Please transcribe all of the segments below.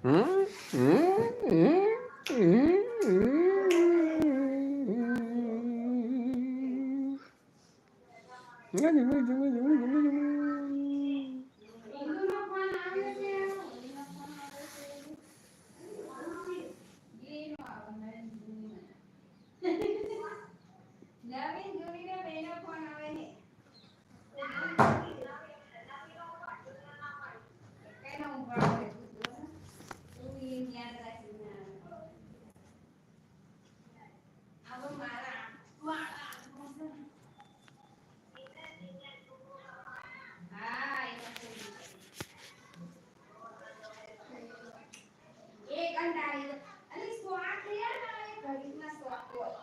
હમ? હમ? હમ? હમ? નવીન જોડીને બેનો ફોન આવે છે કેનો ઉપાડો છે તું ઈ યાદ રાખીને આવો મારા મારા હા એ એક અંડારી અને સ્વાદ લે ને ઘડીમાં સ્વાદ હોય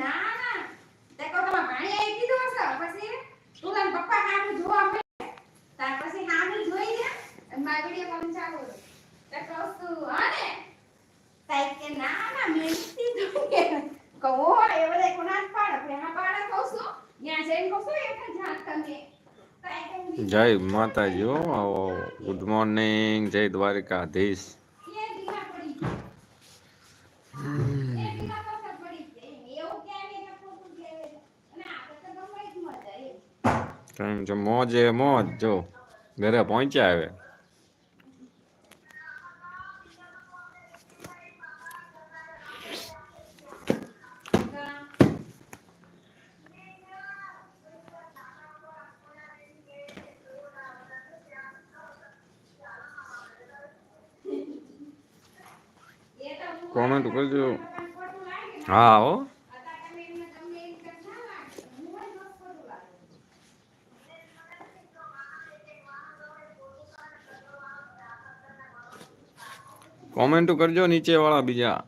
ના ના. તે કહો, તમારા ભાણે એ કીધું હશે. પછી હામું જોઈ અને મારી વીડિયો કોલ ચાલુ જય માતાજી હો, આવો આવો ગુડ મોર્નિંગ જય દ્વારકાધીશ. મોજે મોજ, જો, ઘરે પહોંચ્યા ઢીલા પાછા પડી ગયા. એવું ક્યાંય નહીં કે ખોટું કહેવાય. અને આપણે તો ગમે જ મજા એમ. કેમ છે મોજે મોજ જો ઘરે પહોંચ્યા હવે એ તો હું કોમેન્ટ કરજો પણ ખોટું લાગે ને. હા હો અત્યારે તમે એમને તમને એમ કે ના લાગે. હું જ કરજો હા હો કોમેન્ટ કરજો નીચે વાળા બીજા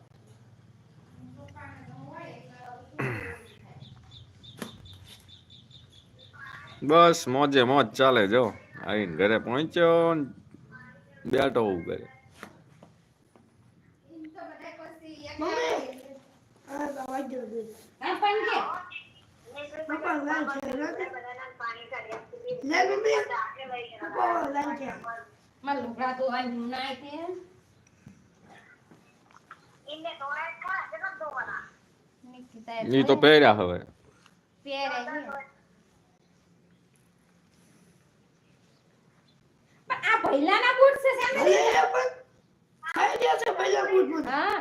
બસ મોજે મોજ ચાલે જો આવીને ઘરે પહોંચ્યો ને બેઠો હું ઘરે એમ તો બધા પછી એક મમ્મી. આ દવા જો દે. હા, પણ કે પપ્પા લાલ છે લે મમ્મી. પપ્પા લાલ છે. મારા લુગડા તો આ નાય તે નિકિતા તો પહેર્યા હવે. પહેરે આ ભૈલાના બૂટ છે સામે. ખાઈ ગયા છે પહેલા બૂટ બૂટ હા.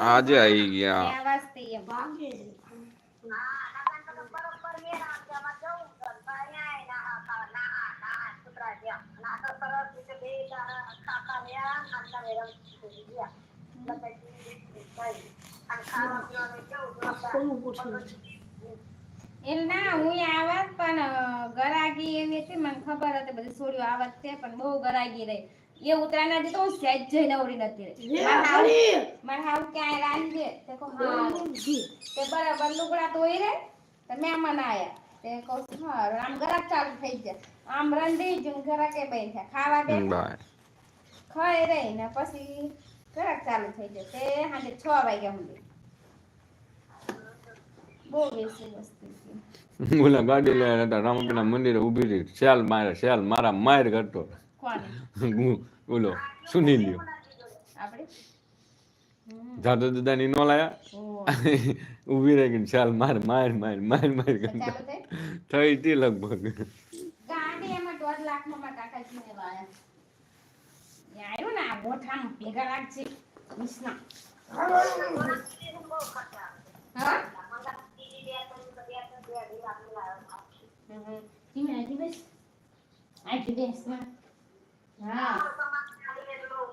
મારું આજે આવી ગયા ત્યાં વાસ્તે એમ ભાગે કોનું પૂછ્યું એલ ના હું આવત પણ અ, ગરાગી એવી હતી મને ખબર હતી બધી છોડીઓ આવત છે પણ બહુ ગરાગી રહી. એ ઉતરાના હતી તો હું સહેજ જઈ નવરી નથી મારા હાવ- ક્યાંય રાંધે તે કહું હા. તે બરાબર લુગડા ધોઈ રે તે મહેમાન આયા. તે કહું હા આમ ગરાક ચાલુ થઈ જાય આમ રંધી જ ને ગરાકે થયા ખાવા બાય. ખાઈ રહી ને પછી ગરાક ચાલુ થઈ જાય તે સાંજે છ વાગ્યા સુધી. બહુ બેસી વસ્તી છે ઓલા ગાડી લઈને હતા રામપીના મંદિરે ઊભી રહી. શેલ મારે શેલ મારા માર કરતો હું ઓલો સુની લ્યો? આપણે. જાદુ દાદાની નો લાયા. ઊભી રહી ગઈ ચાલ માર માર માર માર માર કરતા થઈ હતી લગભગ. આવ્યું ને આ. ધીમે આજી બેસ. આજી બેસ ના.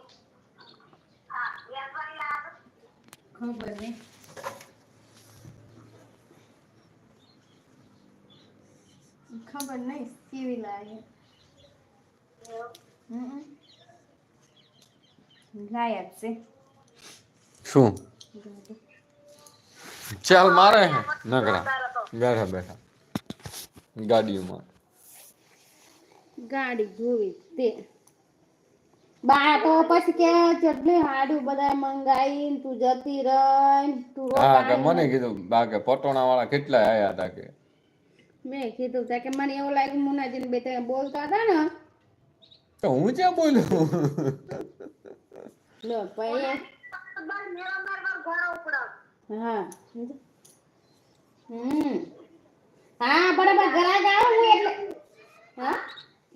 હા ખબર નહીં ખબર નહીં કેવી લાગે હમ. લાયા જ છે શું ચાલ મારે હે નકરા બેઠા બેઠા ગાડીઓમાં ગાડી જોવી તે બા તો પછી કે ચટણી હાડું બધા મંગાઈ તું જતી રહી તું હા કે મને કીધું બા કે પટોણા વાળા કેટલા આયા હતા કે? મેં કીધું તા કે મને એવું લાગ્યું મુનાજીને બે ત્રણ બોલતા હતા ને. તો હું ક્યાં બોલું? લો પછી હા હમ. હા બરાબર ઘરે આવે હું એટલે. હા?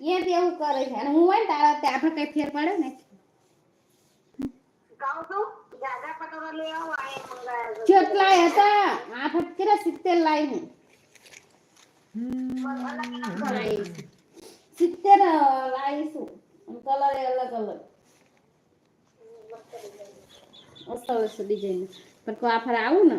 એ તે એવું કરે છે. અને હું હોય ને તારા તે આપણે કઈ ફેર પડે ને? કેટલા હતા આઠ કેટલા સિત્તેર લાઈ હું. સિત્તેર લાવીશું કલર અલગ અલગ. મસ્ત મસ્ત ડિઝાઇન પણ કોઈ આફર આવું ને?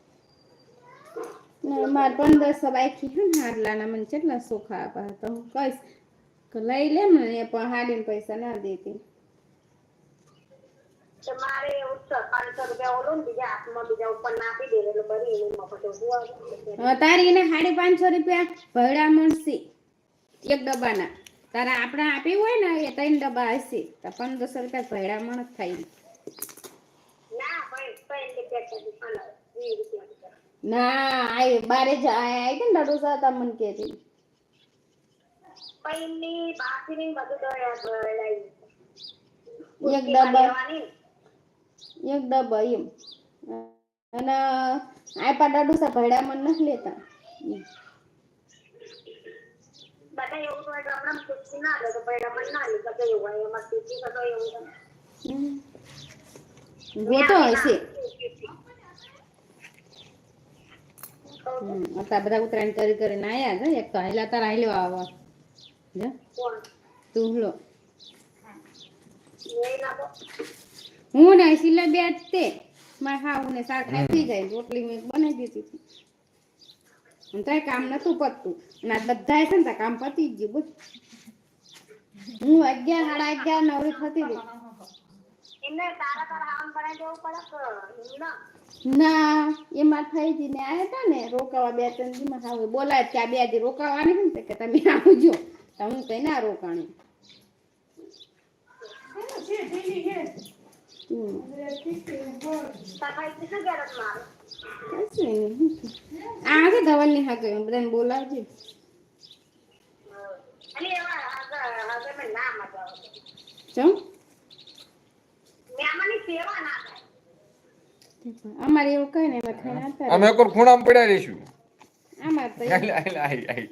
મારે દસ બાકી છે ને હાડલાના મને કેટલા સોખા આપ્યા તો હું કહીશ કે લઈ લે ને એ પણ હાડીને પૈસા ના દેતી. મારે પાંચસો રૂપિયા ઓલું ને બીજા હાથમાં બીજા ઉપર નાખી દે એટલે તારી એને સાડી પાંચસો રૂપિયા ભરડા મળશે એક ડબ્બાના. તારા આપણે આપી હોય ને એ ત્રણ ડબ્બા હશે. તો પંદરસો રૂપિયા ભરડા મણ થાય. ના ભાઈ ત્રણ રૂપિયા કીધું પંદર વીસ રૂપિયા કીધું. ના આય બારે જ આય કે નડો ડડુસા તા કે છે પૈની બાકીની બધું ભરાઈ એક ડબ્બા. એક ડબ્બા એમ. અને આયપા ડડુસા ભરડા મન નથી લેતા. બધા એવું તો એટલે હમણાં ના લે તો પૈડા મન ના લે બધા એવું હોય એમાં ખુશી તો એવું. હમ. હશે. હમ બધા ઉત્તરાયણ કરી કરીને આયા છે એક તો હાલ્યા તારા હાલ્યો આવા. જો. તું લો એ ના તો હું ને સિલે બે જ તે. મારે હા ને શાક નાખી જાય રોટલી મેં બનાવી દીધી હતી. અને તોય કામ નતું પતતું. અને આ બધા છે ને કામ પતી જ ગયું બોલ હું અગિયાર સાડા અગિયાર નવરી થતી હતી ના? ના એમાં થઈ જઈને આવ્યા હતા ને રોકાવા બે ત્રણ દીમાં હા બોલાય કે આ બે દી રોકાવાની ને કે તમે આવજો તો હું કઈ ના રોકાણી. હમ. સફાઈ કેટલું ગરજ મારે કશું નહીં. આ છે ધવલની હાથે બધાને બોલાવજે. અને એવા આગળ આગળ મેં ના મજા આવે ચમ મહેમાનની સેવા ના થાય અમારે એવું કઈ નહીં ખાઈ અમે એક ખૂણામાં પડ્યા રહીશું. અમારે તો આઈ, આઈ, આઈ, આઈ.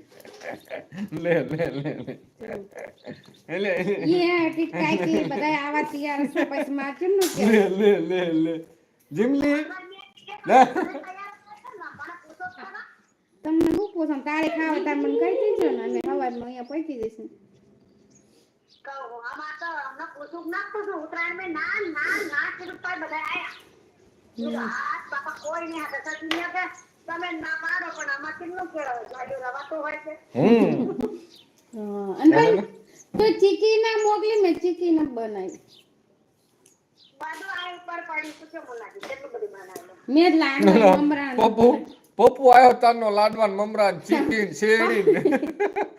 લે લે લે લે. લે એ ટીક કાકી બધા આવા તૈયાર છે પછી માર કેમ નું કે લે લે લે. લે. જીમલી તમને હું પૂછો? તારે ખાવા તાર મને કહી દેજો ને અને સવારમાં અહીંયા પહોંચી જઈશું. કુસુમ નાખતો છું મેં ના ના ના કીધું બધા આયા. આ બાપા કોઈ નહીં હાથે સચિન કે તમે ના પાડો પણ આમાં કેટલું કેળવે ગાડીઓ રવાતું હોય છે. હમ. હા, તો ચીકી ના મોકલી મેં ચીકી ના બનાવી. બનાવી શું કેમ લાગી કેટલું બધું બનાવેલું મેં લાડવા મમરા પપ્પુ. પપ્પુ આવ્યો તારનો લાડવાન મમરાન ચીકીન શેરડીન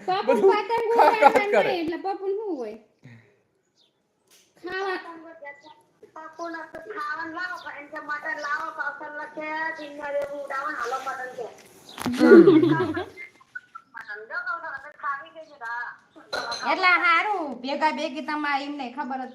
પપ્પુ પતંગ ખા ખા કરે. એટલે પપ્પુ શું હોય ખાવા એટલે હારું ભેગા ભેગી તમારે એમને ખબર જ